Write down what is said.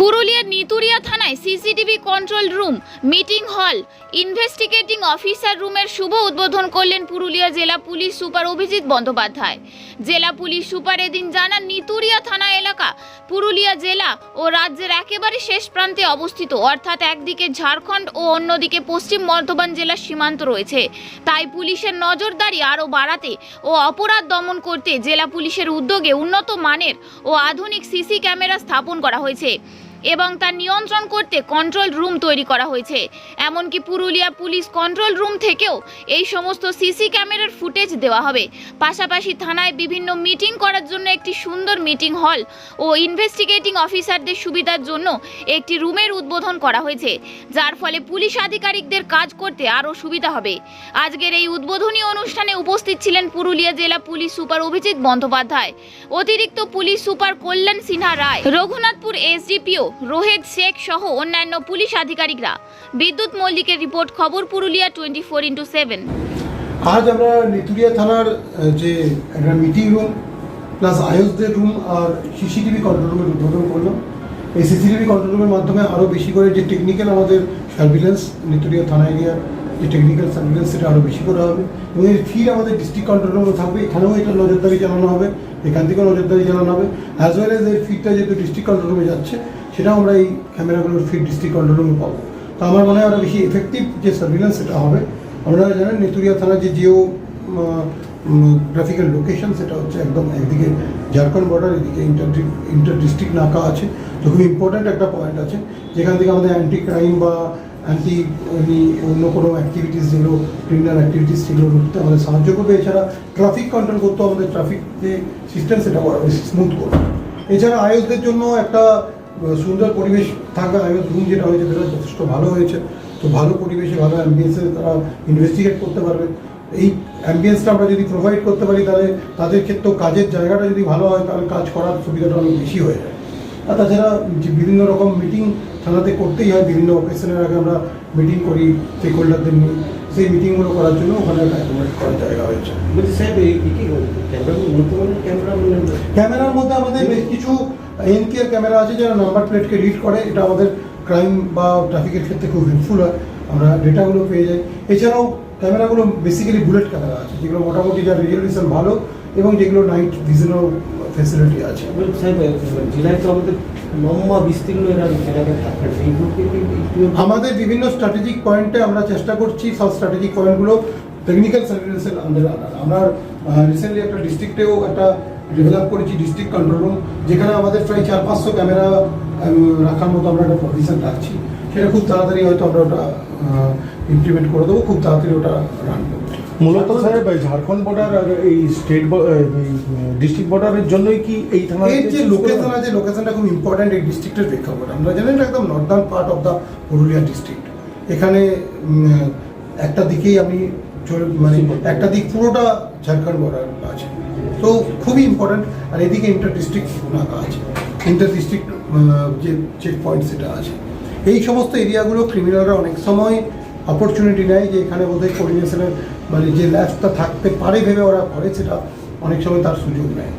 পুরুলিয়ার নিতুরিয়া থানায় CCTV control room, meeting hall, investigating officer রুমের শুভ উদ্বোধন করলেন পুরুলিয়া জেলা পুলিশ সুপার অভিজিৎ বন্দ্যোপাধ্যায়। জেলা পুলিশ সুপার এদিন জানান, নিতুরিয়া থানা এলাকা পুরুলিয়া জেলা ও রাজ্যের একেবারে শেষ প্রান্তে অবস্থিত। অর্থাৎ একদিকে ঝাড়খণ্ড ও অন্যদিকে পশ্চিম বর্ধমান জেলার সীমান্ত রয়েছে। তাই পুলিশের নজরদারি আরও বাড়াতে ও অপরাধ দমন করতে জেলা পুলিশের উদ্যোগে উন্নত মানের ও আধুনিক সিসি ক্যামেরা স্থাপন করা হয়েছে। এবং তা নিয়ন্ত্রণ করতে কন্ট্রোল রুম তৈরি করা হয়েছে। এমনকি পুরুলিয়া পুলিশ কন্ট্রোল রুম থেকেও এই সমস্ত সিসি ক্যামেরার ফুটেজ দেওয়া হবে। পাশাপাশি থানায় বিভিন্ন মিটিং করার জন্য একটি সুন্দর মিটিং হল ও ইনভেস্টিগেটিং অফিসারদের সুবিধার জন্য একটি রুমের উদ্বোধন করা হয়েছে, যার ফলে পুলিশ আধিকারিকদের কাজ করতে আরও সুবিধা হবে। আজকের এই উদ্বোধনী অনুষ্ঠানে উপস্থিত ছিলেন পুরুলিয়া জেলা পুলিশ সুপার অভিজিৎ বন্দ্যোপাধ্যায়, অতিরিক্ত police super Kalyan Sinha Roy, Raghunathpur SDPO Rohed Sheikh সহ অন্যান্য পুলিশ আধিকারিকরা। বিদ্যুৎ মল্লিকের রিপোর্ট, খবর Purulia twenty four into seven. আজ আমরা নিতুরিয়া থানার যে একটা মিটিং রুম প্লাস আয়ুষদের রুম আর সিসিটিভি কন্ট্রোল রুমের উদ্বোধন করলাম। এই সিসিটিভি কন্ট্রোল রুমের মাধ্যমে আরও বেশি করে যে টেকনিক্যাল আমাদের সার্ভিলেন্স নিতুরিয়া থানা এরিয়ার যে টেকনিক্যাল সার্ভিলেন্স সেটা আরও বেশি করা হবে। এবং এই ফির আমাদের ডিস্ট্রিক্ট কন্ট্রোল রুমে থাকবে। এখানেও এটা নজরদারি চালানো হবে। এখান থেকেও নজরদারি চালানো হবে। অ্যাজ ওয়েল এজ এর ফিডটা যেহেতু ডিস্ট্রিক্ট কন্ট্রোল রুমে যাচ্ছে, সেটাও আমরা এই ক্যামেরাগুলোর ফিট ডিস্ট্রিক্ট কন্ট্রোল রুমে পাবো। তো আমার মনে হয় আরও বেশি এফেক্টিভ যে সার্ভিলেন্স সেটা হবে। আপনারা জানেন, নেতুরিয়া থানার যে জিও গ্রাফিক্যাল লোকেশন সেটা হচ্ছে একদম একদিকে ঝাড়খণ্ড বর্ডার এদিকে ইন্টার ইন্টার ডিস্ট্রিক্ট নাকা আছে। তো খুব ইম্পর্ট্যান্ট একটা পয়েন্ট আছে, যেখান থেকে আমাদের অ্যান্টি ক্রাইম বা অ্যান্টি অন্য কোনো অ্যাক্টিভিটিস যেগুলো ক্রিমিনাল অ্যাক্টিভিটিস সেগুলো রুখতে আমাদের সাহায্য করবে। এছাড়া ট্রাফিক কন্ট্রোল করতে আমাদের ট্রাফিক যে সিস্টেম সেটা স্মুথ করবে। এছাড়া আয়ুষদের জন্য একটা সুন্দর পরিবেশ থাকবে আয়ুষ রুম যেটা হয়েছে, সেটা যথেষ্ট ভালো হয়েছে। তো ভালো পরিবেশে, ভালো অ্যাম্বিয়েন্সে তারা ইনভেস্টিগেট করতে পারবে। এই অ্যাম্বিয়েন্সটা আমরা যদি প্রোভাইড করতে পারি তাহলে তাদের ক্ষেত্রেও কাজের জায়গাটা যদি ভালো হয় তাহলে কাজ করার সুবিধাটা অনেক বেশি হয়ে যায়। আর তাছাড়া যে বিভিন্ন রকম মিটিং থানাতে করতেই হয় বিভিন্ন অকেশনের আগে আমরা মিটিং করি স্টেক হোল্ডারদের নিয়ে। সেই মিটিংগুলো করার জন্য ওখানে একটা অ্যাকোমোডেট করার জায়গা হয়েছে। বলছি কি ক্যামেরা মানে ক্যামেরার মধ্যে আমাদের বেশ কিছু এনকের ক্যামেরা আছে যারা নাম্বার প্লেটকে রিড করে। এটা আমাদের ক্রাইম বা ট্রাফিকের ক্ষেত্রে খুব হেল্পফুল হয়। আমরা ডেটাগুলো পেয়ে যাই। এছাড়াও ক্যামেরাগুলো বেসিক্যালি বুলেট ক্যামেরা আছে যেগুলো মোটামুটি যার রেজলিউশন ভালো এবং যেগুলো নাইট ভিশনও ফেসিলিটি আছে। জেলায় তো আমাদের লম্বা বিস্তীর্ণ এরা আমাদের বিভিন্ন স্ট্র্যাটেজিক পয়েন্টে আমরা চেষ্টা করছি সব স্ট্র্যাটেজিক পয়েন্টগুলো টেকনিক্যাল সার্ভিলেন্সের আন্ডারে আনা আমরা রিসেন্টলি একটা ডিস্ট্রিক্টেও একটা ডেভেলপ করেছি ডিস্ট্রিক্ট কন্ট্রোল রুম যেখানে আমাদের প্রায় চার পাঁচশো ক্যামেরা রাখার মতো আমরা একটা প্রভিশন রাখছি। সেটা খুব তাড়াতাড়ি হয়তো আমরা ওটা ইমপ্লিমেন্ট করে দেবো খুব তাড়াতাড়ি ওটা রান করব। মূলত সাহেব এই ঝাড়খণ্ড বর্ডার আর এই স্টেট ডিস্ট্রিক্ট বর্ডারের জন্যই কি এই থানা এর যে লোকেশন আছে লোকেশনটা খুব ইম্পর্ট্যান্ট এই ডিস্ট্রিক্টের প্রেক্ষাপট। আমরা জানি এটা একদম northern part of the Purulia district এখানে একটা দিকেই আমি মানে একটা দিক পুরোটা ঝাড়খণ্ড বর্ডার আছে। তো খুবই ইম্পর্ট্যান্ট আর এদিকে ইন্টার ডিস্ট্রিক্ট নাকা আছে। ইন্টার ডিস্ট্রিক্ট যে চেক পয়েন্ট সেটা আছে। এই সমস্ত এরিয়াগুলো ক্রিমিনালরা অনেক সময় অপরচুনিটি নেয় যে এখানে বোধহয় কোর্ডিনেশনের মানে যে ল্যাবটা থাকতে পারে ভেবে ওরা করে সেটা অনেক সময় তার সুযোগ নেয়।